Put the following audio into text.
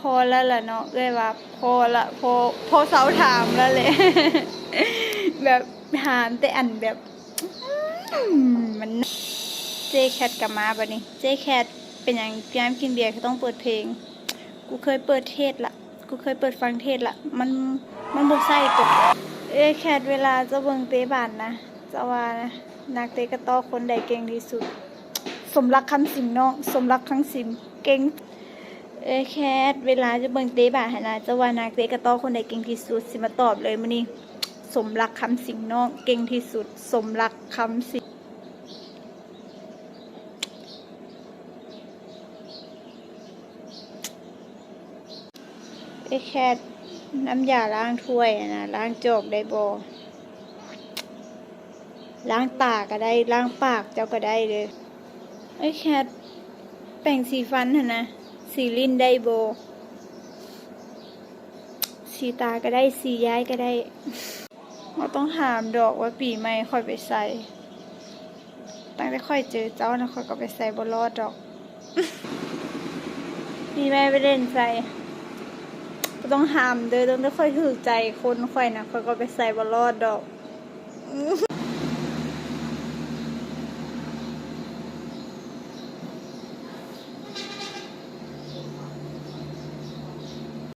พอแล้วล่ะเนาะเอ้ยว่าพอละพอพอเสาถามแล้วเลยแบบถามแต่อันแบบมันเจแคทกลับมาบัดนี้เจแคทเป็นอย่างพี่น้ำกินเบียร์ก็ต้องเปิดเพลง กูเคยเปิดเทศละกูเคยเปิดฟังเทศละมันมันบ่ใส่ตกเอ้แคทเวลาจะเบิ่งเตะบานนะจะว่านะนักเตะกระต้อคนใดเก่งที่สุด สมรักคำสิงเนาะสมรักคำสิงเก่ง เอ้ยแคทเวลาจะเบิ่งเตะบาหนนะจะว่านักเตะกระต้อคนใดเก่งที่สุด สิมาตอบเลยมื้อนี้สมรักคำสิงเนาะเก่งที่สุด สมรักคำสิงเอ้ยแคทน้ำยาล้างถ้วยนะล้างจอกได้บ่ล้างตาก็ได้ล้างปากเจ้าก็ได้เลยเอ้ยแคทแปรงสีฟันหั่นนะ สีลิ้นได้โบ สีตาก็ได้ สีย้ายก็ได้เราต้องถามดอกว่าปีใหม่ค่อยไปใส่ ตั้งแต่ค่อยเจอเจ้านะค่อยก็ไปใส่บนรอดดอก ปีใหม่ไปเล่นใส่ต้องหามเด้อต้องได้ค่อยถือใจคนค่อยนะค่อยก็ไปใส่บนรอดดอก